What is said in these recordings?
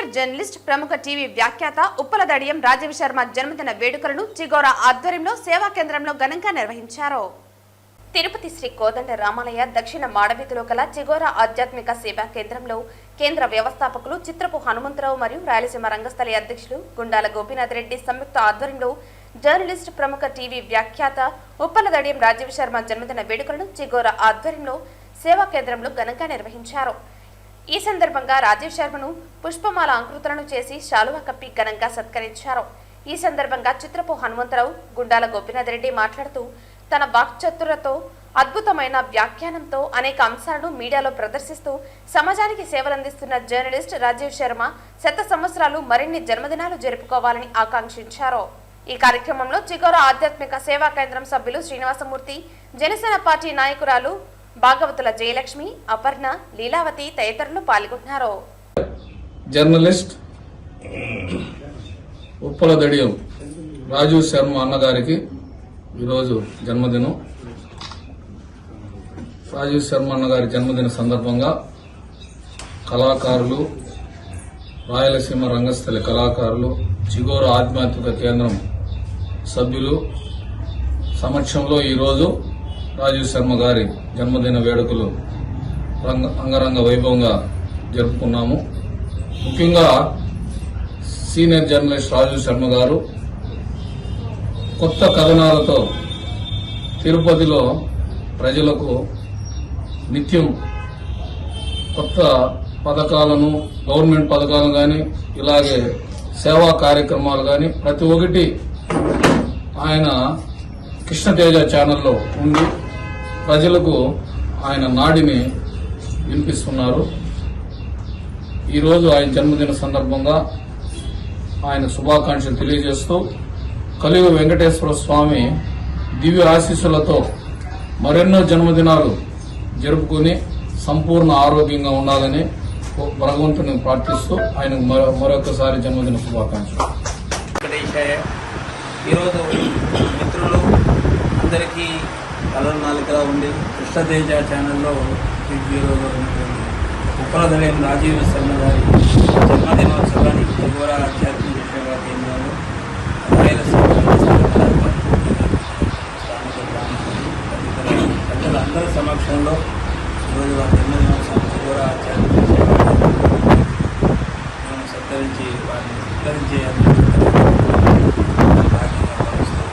Senior journalist ప్రముఖ TV వ్యాఖ్యాత ఉప్పల దడియం రాజీవ్ శర్మ జన్మదిన వేడుకలను చిగోరా ఆధ్వర్యంలో సేవా కేంద్రంలో ఘనంగా నిర్వహించారు. తిరుపతి శ్రీ కోదండ రామాలయ దక్షిణ మాడవీధిలో గల చిగోరా ఆధ్యాత్మిక సేవా కేంద్రంలో కేంద్ర వ్యవస్థాపకులు చిత్రపు హనుమంతరావు మరియు రాయలసీమ రంగస్థలి అధ్యక్షులు గుండాల గోపీనాథ్ రెడ్డి సంయుక్త ఆధ్వర్యంలో జర్నలిస్ట్ ప్రముఖ టీవీ వ్యాఖ్యాత ఉప్పల దడియం రాజీవ్ శర్మ జన్మదిన వేడుకలను చిగోరా ఆధ్వర్యంలో సేవా కేంద్రంలో ఘనంగా నిర్వహించారు. ఈ సందర్భంగా రాజీవ్ శర్మను పుష్పమాల అంకృతులను చేసి శాలువ కప్పి ఘనంగా సత్కరించారు. ఈ సందర్భంగా చిత్రపు హనుమంతరావు గుండాల గోపినాథ్ రెడ్డి మాట్లాడుతూ తన వాక్చతురతో అద్భుతమైన వ్యాఖ్యానంతో అనేక అంశాలను మీడియాలో ప్రదర్శిస్తూ సమాజానికి సేవలందిస్తున్న జర్నలిస్ట్ రాజీవ్ శర్మ శత సంవత్సరాలు మరిన్ని జన్మదినాలు జరుపుకోవాలని ఆకాంక్షించారు. ఈ కార్యక్రమంలో చిగోర ఆధ్యాత్మిక సేవా కేంద్రం సభ్యులు శ్రీనివాసమూర్తి జనసేన పార్టీ నాయకురాలు భాగవతుల జయలక్ష్మి అపర్ణ లీలావతి తదితరులు పాల్గొన్నారు. జర్నలిస్ట్ ఉప్పల దడియం రాజు శర్మ అన్నగారికి ఈరోజు జన్మదినం. రాజీవ్ శర్మ అన్నగారి జన్మదిన సందర్భంగా కళాకారులు రాయలసీమ రంగస్థలి కళాకారులు చిగోరు ఆధ్యాత్మిక కేంద్రం సభ్యులు సమక్షంలో ఈరోజు రాజీవ్ శర్మ గారి జన్మదిన వేడుకలు రంగ అంగరంగ వైభవంగా జరుపుకున్నాము. ముఖ్యంగా సీనియర్ జర్నలిస్ట్ రాజు శర్మ గారు కొత్త కథనాలతో తిరుపతిలో ప్రజలకు నిత్యం కొత్త పథకాలను గవర్నమెంట్ పథకాలు కానీ ఇలాగే సేవా కార్యక్రమాలు కానీ ప్రతి ఒక్కటి ఆయన కృష్ణతేజ ఛానల్లో ఉండి ప్రజలకు ఆయన నాడిని వినిపిస్తున్నారు. ఈరోజు ఆయన జన్మదిన సందర్భంగా ఆయన శుభాకాంక్షలు తెలియజేస్తూ కలియుగ వెంకటేశ్వర స్వామి దివ్య ఆశీస్సులతో మరెన్నో జన్మదినాలు జరుపుకుని సంపూర్ణ ఆరోగ్యంగా ఉండాలని భగవంతుని ప్రార్థిస్తూ ఆయన మరో- మరొకసారి జన్మదిన శుభాకాంక్షలు. ఈరోజు మిత్రులు కలనాలికలా ఉండి కృష్ణతేజ ఛానల్లో హీరోగా ఉన్నటువంటి ఉప్పలదలయం రాజీవ్ శర్మ గారి జన్మదినోత్సవాన్ని త్రిపుర ఆధ్యాత్మిక సేవా కేంద్రంలో ఆయన స్థానిక పెద్దలందరి సమక్షంలో ఈరోజు వారి జన్మదినోత్సవం త్రిపుర ఆధ్యాత్మిక సేవా కేంద్రంలో సత్కరించి వారిని సత్కరించే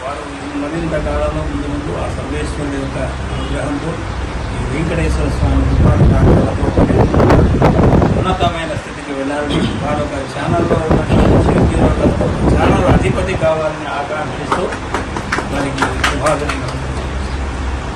వారు మరింత కాలంలో ముందు ఆ సర్వేశ్వరుని యొక్క అనుగ్రహంతో ఈ వెంకటేశ్వర స్వామి ఉన్నతమైన స్థితికి వెళ్ళాలని వారు ఒక ఛానల్లో ఉన్న ఛానల్ అధిపతి కావాలని ఆకాంక్షిస్తూ వారికి శుభాకాంక్షలు.